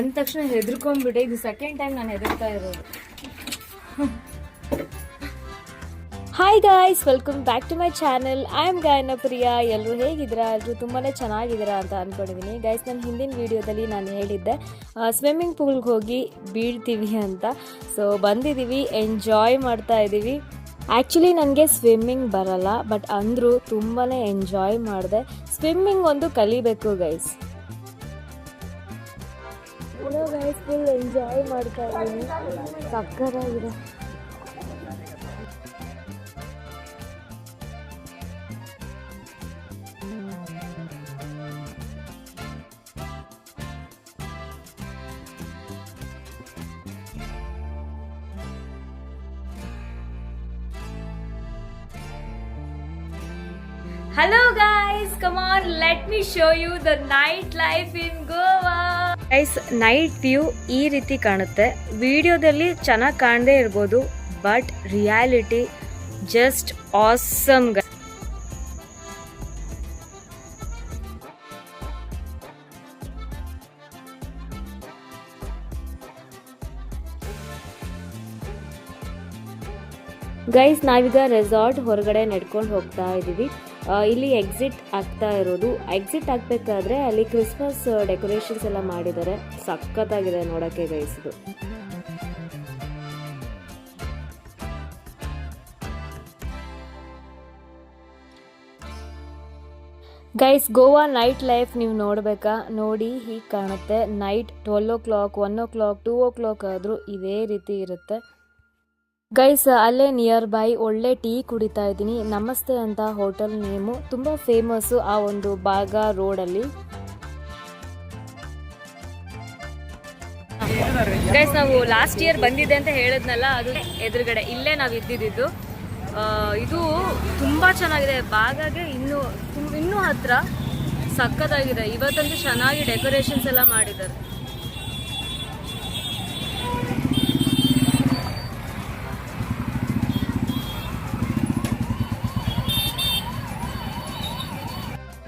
ಅಂದ ತಕ್ಷಣ ಹೆದರ್ಕೊಂಡ್ಬಿಟ್ಟೆ. ಇದು ಸೆಕೆಂಡ್ ಟೈಮ್ ನಾನು ಹೆದರ್ತಾ ಇರೋದು. Hi guys welcome back to my channel I am Gayana Priya ಎಲ್ಲರೂ ಹೇಗಿದ್ದೀರಾ? ಎಲ್ಲರೂ ತುಂಬಾ ಚೆನ್ನಾಗಿದ್ದೀರಾ ಅಂತ ಅಂದ್ಕೊಂಡಿದ್ದೀನಿ ಗಾಯ್ಸ್ ನಾನು ಹಿಂದಿನ ವೀಡಿಯೋದಲ್ಲಿ ನಾನು ಹೇಳಿದ್ದೆ ಸ್ವಿಮ್ಮಿಂಗ್ ಪೂಲ್ಗೆ ಹೋಗಿ ಬೀಳ್ತೀವಿ ಅಂತ. ಸೊ ಬಂದಿದ್ದೀವಿ ಎಂಜಾಯ್ ಮಾಡ್ತಾ ಇದ್ದೀವಿ ಆ್ಯಕ್ಚುಲಿ ನನಗೆ ಸ್ವಿಮ್ಮಿಂಗ್ ಬರಲ್ಲ ಬಟ್ ಅಂದರೂ ತುಂಬಾ ಎಂಜಾಯ್ ಮಾಡಿದೆ. ಸ್ವಿಮ್ಮಿಂಗ್ ಒಂದು ಕಲಿಬೇಕು ಗೈಸ್ ಗೈಸ್ ಫುಲ್ ಎಂಜಾಯ್ ಮಾಡ್ತಾ ಇದ್ದೀನಿ ಸಕ್ಕರಾಗಿದೆ Hello guys, come on, let me show you the night life in Goa. Guys night view ಈ ರೀತಿ ಕಾಣುತ್ತೆ. ವಿಡಿಯೋದಲ್ಲಿ ಚೆನ್ನಾಗಿ ಕಾಣದೇ ಇರ್ಬೋದು but reality just awesome guys ನಾವೀಗ ರೆಸಾರ್ಟ್ ಹೊರಗಡೆ ನಡ್ಕೊಂಡು ಹೋಗ್ತಾ ಇದ್ದೀವಿ ಇಲ್ಲಿ ಎಕ್ಸಿಟ್ ಆಗ್ತಾ ಇರೋದು. ಎಕ್ಸಿಟ್ ಆಗಬೇಕಾದ್ರೆ ಅಲ್ಲಿ ಕ್ರಿಸ್ಮಸ್ ಡೆಕೋರೇಷನ್ಸ್ ಎಲ್ಲ ಮಾಡಿದ್ದಾರೆ. ಸಖತ್ತಾಗಿದೆ ನೋಡೋಕ್ಕೆ ಗೈಸಿದು ಗೈಸ್ ಗೋವಾ ನೈಟ್ ಲೈಫ್ ನೀವು ನೋಡಬೇಕಾ? ನೋಡಿ, ಹೀಗೆ ಕಾಣುತ್ತೆ. Night twelve o'clock one o'clock two o'clock ಆದರೂ ಇದೇ ರೀತಿ ಇರುತ್ತೆ. ಗೈಸ್ ಅಲ್ಲೇ ನಿಯರ್ ಬೈ ಒಳ್ಳೆ ಟೀ ಕುಡಿತಾ ಇದ್ದೀನಿ. ನಮಸ್ತೆ ಅಂತ ಹೋಟೆಲ್ ನೇಮು ತುಂಬ ಫೇಮಸ್ಸು ಆ ಒಂದು ಬಾಗ ರೋಡಲ್ಲಿ ಗೈಸ್ ನಾವು ಲಾಸ್ಟ್ ಇಯರ್ ಬಂದಿದ್ದೆ ಅಂತ ಹೇಳಿದ್ನಲ್ಲ, ಅದು ಎದುರುಗಡೆ. ಇಲ್ಲೇ ನಾವು ಇದ್ದಿದ್ದು. ಇದು ತುಂಬ ಚೆನ್ನಾಗಿದೆ. ಬಾಗಾಗೆ ಇನ್ನು ಇನ್ನೂ ಹತ್ರ ಸಕ್ಕತ್ತಾಗಿದೆ ಇವತ್ತಂತೂ ಚೆನ್ನಾಗಿ ಡೆಕೋರೇಷನ್ಸ್ ಎಲ್ಲ ಮಾಡಿದ್ದಾರೆ.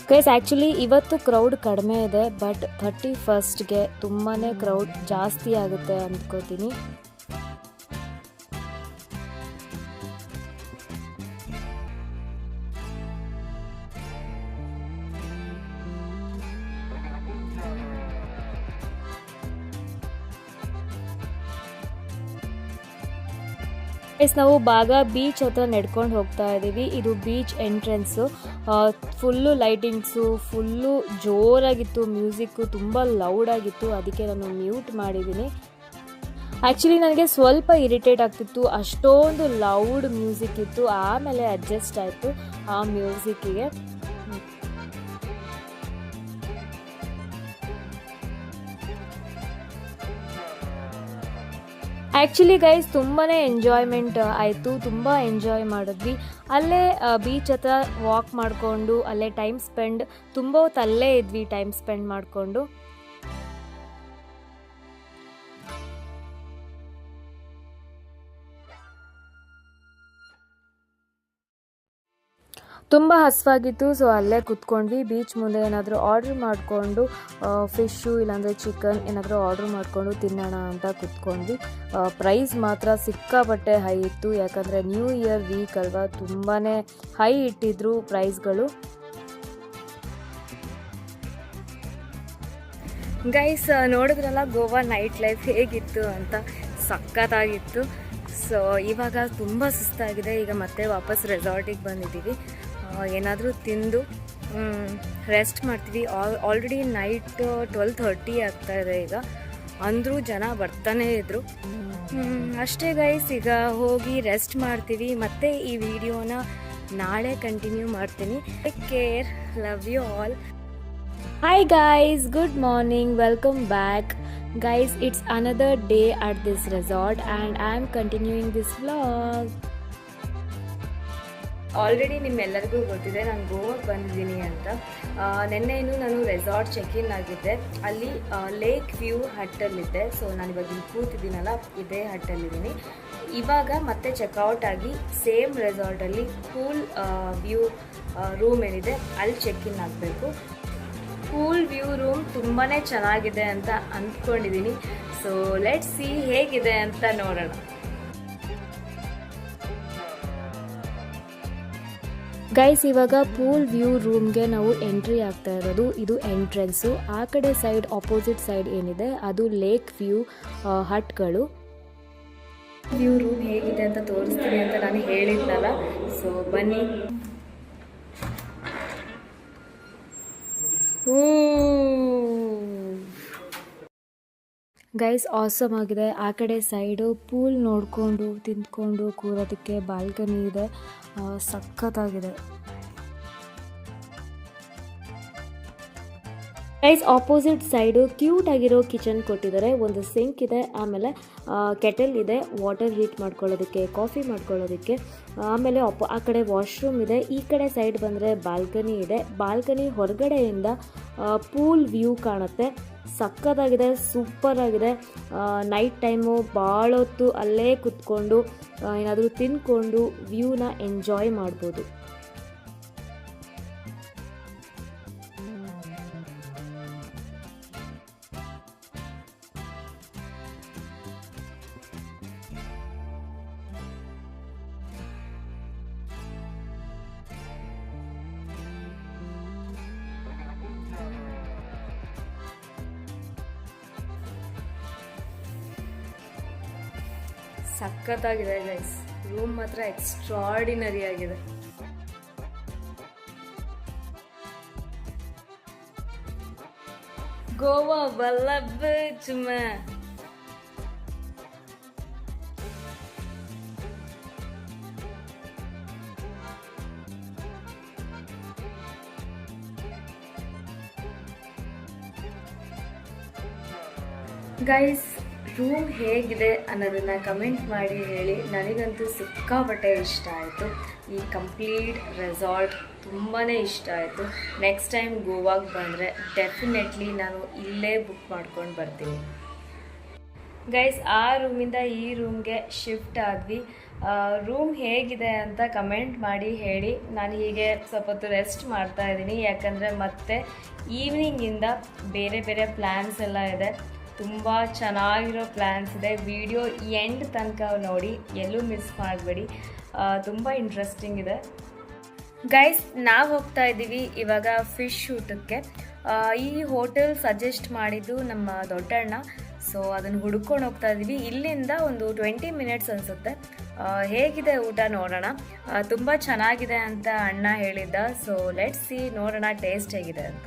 ಗೈಸ್ ಆ್ಯಕ್ಚುಲಿ ಇವತ್ತು ಕ್ರೌಡ್ ಕಡಿಮೆ ಇದೆ ಬಟ್ ಥರ್ಟಿ ಫಸ್ಟ್ಗೆ ತುಂಬಾ ಕ್ರೌಡ್ ಜಾಸ್ತಿ ಆಗುತ್ತೆ ಅಂದ್ಕೋತೀನಿ. ನಾವು ಬಾಗ ಬೀಚ್ ಹತ್ರ ನಡ್ಕೊಂಡು ಹೋಗ್ತಾ ಇದ್ದೀವಿ ಇದು beach entrance full lightings, full ಜೋರಾಗಿತ್ತು, music ತುಂಬ ಲೌಡ್ ಆಗಿತ್ತು ಅದಕ್ಕೆ ನಾನು ಮ್ಯೂಟ್ ಮಾಡಿದ್ದೀನಿ. ಆ್ಯಕ್ಚುಲಿ ನನಗೆ ಸ್ವಲ್ಪ ಇರಿಟೇಟ್ ಆಗ್ತಿತ್ತು, ಅಷ್ಟೊಂದು ಲೌಡ್ ಮ್ಯೂಸಿಕ್ ಇತ್ತು, ಆಮೇಲೆ ಅಡ್ಜಸ್ಟ್ ಆಯಿತು ಆ ಮ್ಯೂಸಿಕ್ಕಿಗೆ. ಆ್ಯಕ್ಚುಲಿ ಗೈಸ್ ತುಂಬಾ ಎಂಜಾಯ್ಮೆಂಟ್ ಆಯಿತು. ತುಂಬ ಎಂಜಾಯ್ ಮಾಡಿದ್ವಿ. ಅಲ್ಲೇ ಬೀಚ್ ಹತ್ರ ವಾಕ್ ಮಾಡಿಕೊಂಡು, ಅಲ್ಲೇ ಟೈಮ್ ಸ್ಪೆಂಡ್ ತುಂಬ ಹೊತ್ತು ಅಲ್ಲೇ ಇದ್ವಿ ಟೈಮ್ ಸ್ಪೆಂಡ್ ಮಾಡಿಕೊಂಡು. ತುಂಬ ಹಸುವಾಗಿತ್ತು ಸೊ ಅಲ್ಲೇ ಕುತ್ಕೊಂಡ್ವಿ. ಬೀಚ್ ಮುಂದೆ ಏನಾದರೂ ಆರ್ಡ್ರ್ ಮಾಡಿಕೊಂಡು ಫಿಶ್ಶು ಇಲ್ಲಾಂದರೆ ಚಿಕನ್ ಏನಾದರೂ ಆರ್ಡ್ರ್ ಮಾಡಿಕೊಂಡು ತಿನ್ನೋಣ ಅಂತ ಕುತ್ಕೊಂಡ್ವಿ. ಪ್ರೈಸ್ ಮಾತ್ರ ಸಿಕ್ಕಾಪಟ್ಟೆ ಹೈ ಇತ್ತು. ಯಾಕಂದರೆ ನ್ಯೂ ಇಯರ್ ವೀಕ್ ಅಲ್ವಾ ತುಂಬಾ ಹೈ ಇಟ್ಟಿದ್ರು ಪ್ರೈಸ್ಗಳು ಗೈಸ್ ನೋಡಿದ್ರಲ್ಲ ಗೋವಾ ನೈಟ್ ಲೈಫ್ ಹೇಗಿತ್ತು ಅಂತ? ಸಖತ್ತಾಗಿತ್ತು. ಸೊ ಇವಾಗ ತುಂಬ ಸುಸ್ತಾಗಿದೆ. ಈಗ ಮತ್ತೆ ವಾಪಸ್ ರೆಸಾರ್ಟಿಗೆ ಬಂದಿದ್ದೀವಿ. ಏನಾದರೂ ತಿಂದು ರೆಸ್ಟ್ ಮಾಡ್ತೀವಿ. ಆಲ್ರೆಡಿ ನೈಟ್ ಟ್ವೆಲ್ ಥರ್ಟಿ ಇದೆ ಈಗ. ಅಂದರೂ ಜನ ಬರ್ತಾನೆ ಇದ್ದರು ಅಷ್ಟೇ ಗೈಸ್ ಈಗ ಹೋಗಿ ರೆಸ್ಟ್ ಮಾಡ್ತೀವಿ. ಮತ್ತೆ ಈ ವಿಡಿಯೋನ ನಾಳೆ ಕಂಟಿನ್ಯೂ ಮಾಡ್ತೀನಿ. Take care love you all hi guys good morning welcome back guys it's another day at this resort and I am continuing this vlog. Already ನಿಮ್ಮೆಲ್ಲರಿಗೂ ಗೊತ್ತಿದೆ, ನಾನು ಗೋವಾಗೆ ಬಂದಿದ್ದೀನಿ ಅಂತ. ನಿನ್ನೆಯೂ ನಾನು ರೆಸಾರ್ಟ್ ಚೆಕ್ ಇನ್ ಆಗಿದ್ದೆ. ಅಲ್ಲಿ ಲೇಕ್ ವ್ಯೂ ಹಟ್ಟಲ್ಲಿದ್ದೆ ಸೊ ನಾನು ಇವಾಗ ಇಲ್ಲಿ ಕೂತಿದ್ದೀನಲ್ಲ, ಇದೇ ಹಟ್ಟಲ್ಲಿದ್ದೀನಿ ಇವಾಗ ಮತ್ತೆ ಚೆಕ್ಔಟ್ ಆಗಿ ಸೇಮ್ ರೆಸಾರ್ಟಲ್ಲಿ ಕೂಲ್ ವ್ಯೂ ರೂಮ್ ಏನಿದೆ, ಅಲ್ಲಿ ಚೆಕ್ ಇನ್ ಆಗಬೇಕು. ಕೂಲ್ ವ್ಯೂ ರೂಮ್ ತುಂಬಾ ಚೆನ್ನಾಗಿದೆ ಅಂತ ಅಂದ್ಕೊಂಡಿದ್ದೀನಿ ಸೊ ಲೆಟ್ ಸಿ ಹೇಗಿದೆ ಅಂತ ನೋಡೋಣ. ಗೈಸ್ ಇವಾಗ ಪೂಲ್ ವ್ಯೂ ರೂಮ್ಗೆ ನಾವು ಎಂಟ್ರಿ ಆಗ್ತಾ ಇರೋದು. ಇದು ಎಂಟ್ರೆನ್ಸು ಆ ಕಡೆ ಸೈಡ್ ಆಪೋಸಿಟ್ ಸೈಡ್ ಏನಿದೆ, ಅದು ಲೇಕ್ ವ್ಯೂ ಹಟ್ಗಳು. ವ್ಯೂ ರೂಮ್ ಹೇಗಿದೆ ಅಂತ ತೋರಿಸ್ತೀನಿ ಅಂತ ನಾನು ಹೇಳಿದ್ನಲ್ಲ. ಸೊ ಬನ್ನಿ. ಗೈಸ್ ಆಸಮ್ ಆಗಿದೆ. ಆ ಕಡೆ ಸೈಡು ಪೂಲ್ ನೋಡಿಕೊಂಡು ತಿಂದ್ಕೊಂಡು ಕೂರೋದಕ್ಕೆ ಬಾಲ್ಕನಿ ಇದೆ. ಸಖತ್ತಾಗಿದೆ. ಗೈಸ್ ಆಪೋಸಿಟ್ ಸೈಡು ಕ್ಯೂಟ್ ಆಗಿರೋ ಕಿಚನ್ ಕೊಟ್ಟಿದ್ದಾರೆ. ಒಂದು ಸಿಂಕ್ ಇದೆ, ಆಮೇಲೆ ಕೆಟಲ್ ಇದೆ. ವಾಟರ್ ಹೀಟ್ ಮಾಡ್ಕೊಳ್ಳೋದಕ್ಕೆ ಕಾಫಿ ಮಾಡ್ಕೊಳ್ಳೋದಕ್ಕೆ. ಆಮೇಲೆ ಆ ಕಡೆ ವಾಶ್ರೂಮ್ ಇದೆ. ಈ ಕಡೆ ಸೈಡ್ ಬಂದರೆ ಬಾಲ್ಕನಿ ಇದೆ. ಬಾಲ್ಕನಿ ಹೊರಗಡೆಯಿಂದ ಪೂಲ್ ವ್ಯೂ ಕಾಣುತ್ತೆ. ಸಕ್ಕತ್ತಾಗಿದೆ ಸೂಪರ್ ಆಗಿದೆ. ನೈಟ್ ಟೈಮು ಭಾಳ ಹೊತ್ತು ಅಲ್ಲೇ ಕುತ್ಕೊಂಡು ಏನಾದರೂ ತಿನ್ಕೊಂಡು ವ್ಯೂನ ಎಂಜಾಯ್ ಮಾಡ್ಬೋದು. ಸಖತ್ತಾಗಿದೆ ಗೈಸ್ ರೂಮ್ ಮಾತ್ರ ಎಕ್ಸ್ಟ್ರಾಡಿನರಿ ಆಗಿದೆ. ಗೋವಾ ವಲ್ಲಭ ಚುಮ್ಮ. ಗೈಸ್ ರೂಮ್ ಹೇಗಿದೆ ಅನ್ನೋದನ್ನು ಕಮೆಂಟ್ ಮಾಡಿ ಹೇಳಿ. ನನಗಂತೂ ಸಿಕ್ಕಾಪಟ್ಟೆ ಇಷ್ಟ ಆಯಿತು. ಈ ಕಂಪ್ಲೀಟ್ ರೆಸಾರ್ಟ್ ತುಂಬಾ ಇಷ್ಟ ಆಯಿತು. ನೆಕ್ಸ್ಟ್ ಟೈಮ್ ಗೋವಾಗೆ ಬಂದರೆ ಡೆಫಿನೆಟ್ಲಿ ನಾನು ಇಲ್ಲೇ ಬುಕ್ ಮಾಡ್ಕೊಂಡು ಬರ್ತೀನಿ. ಗೈಸ್ ಆ ರೂಮಿಂದ ಈ ರೂಮ್ಗೆ ಶಿಫ್ಟ್ ಆದ್ವಿ. ರೂಮ್ ಹೇಗಿದೆ ಅಂತ ಕಮೆಂಟ್ ಮಾಡಿ ಹೇಳಿ. ನಾನು ಹೀಗೆ ಸ್ವಲ್ಪ ಹೊತ್ತು ರೆಸ್ಟ್ ಮಾಡ್ತಾ ಇದ್ದೀನಿ. ಯಾಕಂದರೆ ಮತ್ತೆ ಈವ್ನಿಂಗಿಂದ ಬೇರೆ ಬೇರೆ ಪ್ಲ್ಯಾನ್ಸ್ ಎಲ್ಲ ಇದೆ. ತುಂಬ ಚೆನ್ನಾಗಿರೋ ಪ್ಲ್ಯಾನ್ಸ್ ಇದೆ. ವಿಡಿಯೋ ಎಂಡ್ ತನಕ ನೋಡಿ, ಎಲ್ಲೂ ಮಿಸ್ ಮಾಡಬೇಡಿ. ತುಂಬ ಇಂಟ್ರೆಸ್ಟಿಂಗ್ ಇದೆ. ಗೈಸ್ ನಾವು ಹೋಗ್ತಾ ಇದ್ದೀವಿ ಇವಾಗ ಫಿಶ್ ಊಟಕ್ಕೆ. ಈ ಹೋಟೆಲ್ ಸಜೆಸ್ಟ್ ಮಾಡಿದ್ದು ನಮ್ಮ ದೊಡ್ಡಣ್ಣ. ಸೊ ಅದನ್ನು ಹುಡ್ಕೊಂಡು ಹೋಗ್ತಾ ಇದ್ದೀವಿ. ಇಲ್ಲಿಂದ ಒಂದು ಟ್ವೆಂಟಿ ಮಿನಿಟ್ಸ್ ಅನಿಸುತ್ತೆ. ಹೇಗಿದೆ ಊಟ ನೋಡೋಣ. ತುಂಬ ಚೆನ್ನಾಗಿದೆ ಅಂತ ಅಣ್ಣ ಹೇಳಿದ್ದ. ಸೊ ಲೆಟ್ಸ್ ಸಿ ನೋಡೋಣ ಟೇಸ್ಟ್ ಹೇಗಿದೆ ಅಂತ.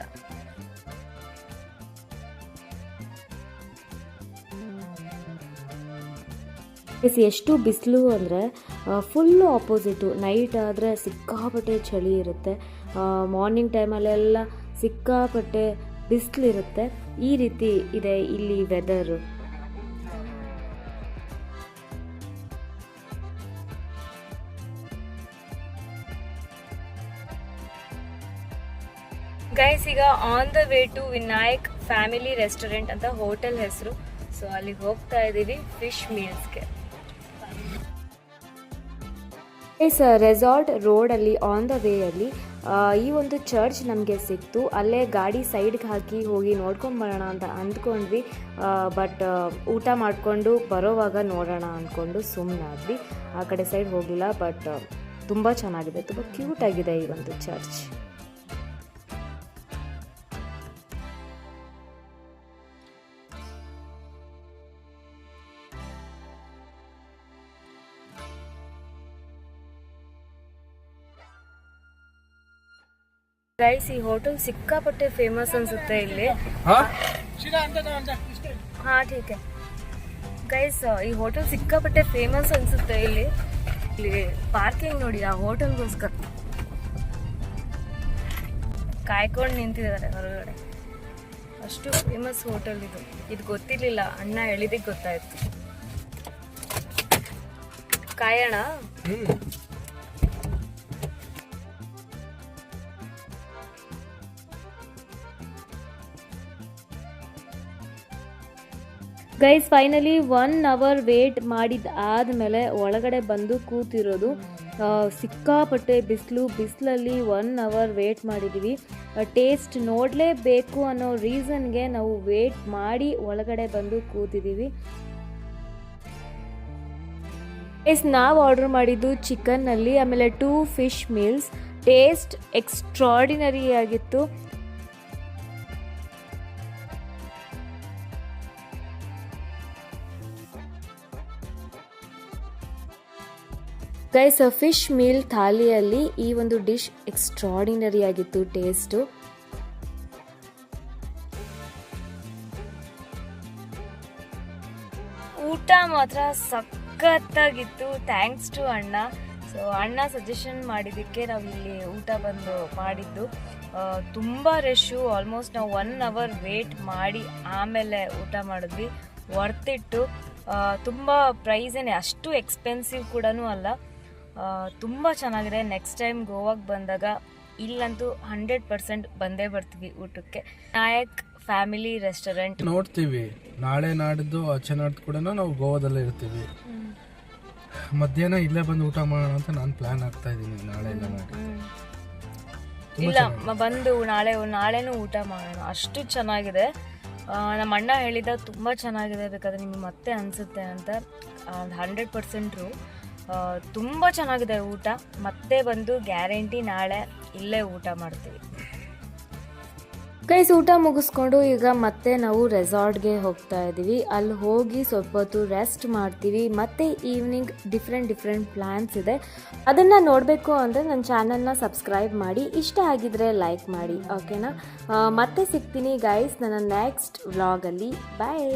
ಎಸ್, ಎಷ್ಟು ಬಿಸಿಲು ಅಂದರೆ ಫುಲ್ಲು ಆಪೋಸಿಟು ನೈಟ್ ಆದರೆ ಸಿಕ್ಕಾಪಟ್ಟೆ ಚಳಿ ಇರುತ್ತೆ. ಮಾರ್ನಿಂಗ್ ಟೈಮಲ್ಲೆಲ್ಲ ಸಿಕ್ಕಾಪಟ್ಟೆ ಬಿಸಿಲಿರುತ್ತೆ. ಈ ರೀತಿ ಇದೆ ಇಲ್ಲಿ ವೆದರು ಗೈಸ್ ಈಗ on the way to Vinayak family restaurant ಅಂತ ಹೋಟೆಲ್ ಹೆಸರು. ಸೊ ಅಲ್ಲಿಗೆ ಹೋಗ್ತಾ ಇದ್ದೀವಿ ಫಿಶ್ ಮೀಲ್ಸ್ಗೆ ಎಸ್ ರೆಸಾರ್ಟ್ ರೋಡಲ್ಲಿ ಆನ್ ದ ವೇಯಲ್ಲಿ ಈ ಒಂದು ಚರ್ಚ್ ನಮಗೆ ಸಿಕ್ತು. ಅಲ್ಲೇ ಗಾಡಿ ಸೈಡ್ಗೆ ಹಾಕಿ ಹೋಗಿ ನೋಡ್ಕೊಂಬರೋಣ ಅಂತ ಅಂದ್ಕೊಂಡ್ವಿ. ಬಟ್ ಊಟ ಮಾಡಿಕೊಂಡು ಬರೋವಾಗ ನೋಡೋಣ ಅಂದ್ಕೊಂಡು ಸುಮ್ಮನಾದ್ವಿ ಆ ಕಡೆ ಸೈಡ್ ಹೋಗಲಿಲ್ಲ ಬಟ್ ತುಂಬ ಚೆನ್ನಾಗಿದೆ. ತುಂಬ ಕ್ಯೂಟ್ ಆಗಿದೆ ಈ ಒಂದು ಚರ್ಚ್ ಗೈಸ್ ಈ ಹೋಟೆಲ್ ಸಿಕ್ಕಾಪಟ್ಟೆ ಫೇಮಸ್ ಅನ್ಸುತ್ತೆ ಇಲ್ಲಿ. ಹಾ? ಠೀಕ್ ಗೈಸ್ ಈ ಹೋಟೆಲ್ ಸಿಕ್ಕಾಪಟ್ಟೆ ಫೇಮಸ್ ಅನ್ಸುತ್ತೆ ಇಲ್ಲಿ. ಇಲ್ಲಿ ಪಾರ್ಕಿಂಗ್ ನೋಡಿ ಆ ಹೋಟೆಲ್ಗೋಸ್ಕರ. ಕಾಯ್ಕೊಂಡು ನಿಂತಿದ್ದಾರೆ ಹೊರಗಡೆ. ಅಷ್ಟು ಫೇಮಸ್ ಹೋಟೆಲ್ ಇದು. ಇದು ಗೊತ್ತಿರ್ಲಿಲ್ಲ ಅಣ್ಣ ಹೇಳಿದಕ್ಕೆ ಗೊತ್ತಾಯ್ತು. ಕಾಯಣ? Guys finally one hour wait ಮಾಡಿದ ಆದಮೇಲೆ ಒಳಗಡೆ ಬಂದು ಕೂತಿರೋದು ಸಿಕ್ಕಾಪಟ್ಟೆ ಬಿಸಿಲು, ಬಿಸಿಲಲ್ಲಿ ಒನ್ ಅವರ್ ವೇಟ್ ಮಾಡಿದ್ದೀವಿ ಟೇಸ್ಟ್ ನೋಡಲೇಬೇಕು ಅನ್ನೋ ರೀಸನ್ಗೆ ನಾವು ವೇಟ್ ಮಾಡಿ ಒಳಗಡೆ ಬಂದು ಕೂತಿದ್ದೀವಿ ಎಸ್ ನಾವು ಆರ್ಡರ್ ಮಾಡಿದ್ದು ಚಿಕನ್ನಲ್ಲಿ ಆಮೇಲೆ two fish meals taste extraordinary ಆಗಿತ್ತು. ಗೈಸ್ ಫಿಶ್ ಮೀಲ್ ಥಾಲಿಯಲ್ಲಿ ಈ ಒಂದು ಡಿಶ್ ಎಕ್ಸ್ಟ್ರಾಡಿನರಿ ಆಗಿತ್ತು ಟೇಸ್ಟು ಊಟ ಮಾತ್ರ ಸಖತ್ತಾಗಿತ್ತು. ಥ್ಯಾಂಕ್ಸ್ ಟು ಅಣ್ಣ. ಸೊ ಅಣ್ಣ ಸಜೆಷನ್ ಮಾಡಿದ್ದಕ್ಕೆ ನಾವು ಇಲ್ಲಿ ಊಟ ಬಂದು ಮಾಡಿದ್ದು. ತುಂಬ ರಶ್ಶು ಆಲ್ಮೋಸ್ಟ್ ನಾವು ಒನ್ ಅವರ್ ವೇಟ್ ಮಾಡಿ ಆಮೇಲೆ ಊಟ ಮಾಡಿದ್ವಿ. ವರ್ತಿಟ್ಟು ತುಂಬ ಪ್ರೈಸೇನೆ ಅಷ್ಟು ಎಕ್ಸ್ಪೆನ್ಸಿವ್ ಕೂಡ ಅಲ್ಲ. ತುಂಬ ಚೆನ್ನಾಗಿದೆ. ನೆಕ್ಸ್ಟ್ ಟೈಮ್ ಗೋವಾಗೆ ಬಂದಾಗ ಇಲ್ಲಂತೂ ಹಂಡ್ರೆಡ್ ಪರ್ಸೆಂಟ್ ಬಂದೇ ಬರ್ತೀವಿ ಊಟಕ್ಕೆ. ನಾಯಕ್ ಫ್ಯಾಮಿಲಿ ರೆಸ್ಟೋರೆಂಟ್ ನೋಡ್ತೀವಿ. ನಾಳೆ ನಾಡಿದ್ದು ಆಚೆ ನಾಡ್ದು ಕೂಡ ನಾವು ಗೋವಾದಲ್ಲೇ ಇರ್ತೀವಿ. ಮಧ್ಯಾಹ್ನ ಇಲ್ಲೇ ಬಂದು ಊಟ ಮಾಡೋಣ ಅಂತ ನಾನು ಪ್ಲಾನ್ ಆಗ್ತಾ ಇದ್ದೀನಿ ನಾಳೆ ಇಲ್ಲ ಬಂದು ನಾಳೆ ನಾಳೆನೂ ಊಟ ಮಾಡೋಣ. ಅಷ್ಟು ಚೆನ್ನಾಗಿದೆ. ನಮ್ಮ ಅಣ್ಣ ಹೇಳಿದ ತುಂಬ ಚೆನ್ನಾಗಿದೆ ಬೇಕಾದ್ರೆ ನಿಮ್ಗೆ ಮತ್ತೆ ಅನಿಸುತ್ತೆ ಅಂತ. ಹಂಡ್ರೆಡ್ ಪರ್ಸೆಂಟ್ರು ತುಂಬ ಚೆನ್ನಾಗಿದೆ ಊಟ. ಮತ್ತೆ ಬಂದು ಗ್ಯಾರಂಟಿ ನಾಳೆ ಇಲ್ಲೇ ಊಟ ಮಾಡ್ತೀವಿ. ಗೈಸ್, ಊಟ ಮುಗಿಸ್ಕೊಂಡು ಈಗ ಮತ್ತೆ ನಾವು ರೆಸಾರ್ಟ್ಗೆ ಹೋಗ್ತಾ ಇದ್ದೀವಿ. ಅಲ್ಲಿ ಹೋಗಿ ಸ್ವಲ್ಪ ಹೊತ್ತು ರೆಸ್ಟ್ ಮಾಡ್ತೀವಿ. ಮತ್ತೆ ಈವ್ನಿಂಗ್ ಡಿಫ್ರೆಂಟ್ ಡಿಫ್ರೆಂಟ್ ಪ್ಲ್ಯಾನ್ಸ್ ಇದೆ. ಅದನ್ನು ನೋಡಬೇಕು ಅಂದರೆ ನನ್ನ ಚಾನಲ್ನ ಸಬ್ಸ್ಕ್ರೈಬ್ ಮಾಡಿ. ಇಷ್ಟ ಆಗಿದ್ರೆ ಲೈಕ್ ಮಾಡಿ, ಓಕೆನಾ? ಮತ್ತೆ ಸಿಗ್ತೀನಿ ಗೈಸ್ ನನ್ನ ನೆಕ್ಸ್ಟ್ ವ್ಲಾಗಲ್ಲಿ. ಬಾಯ್!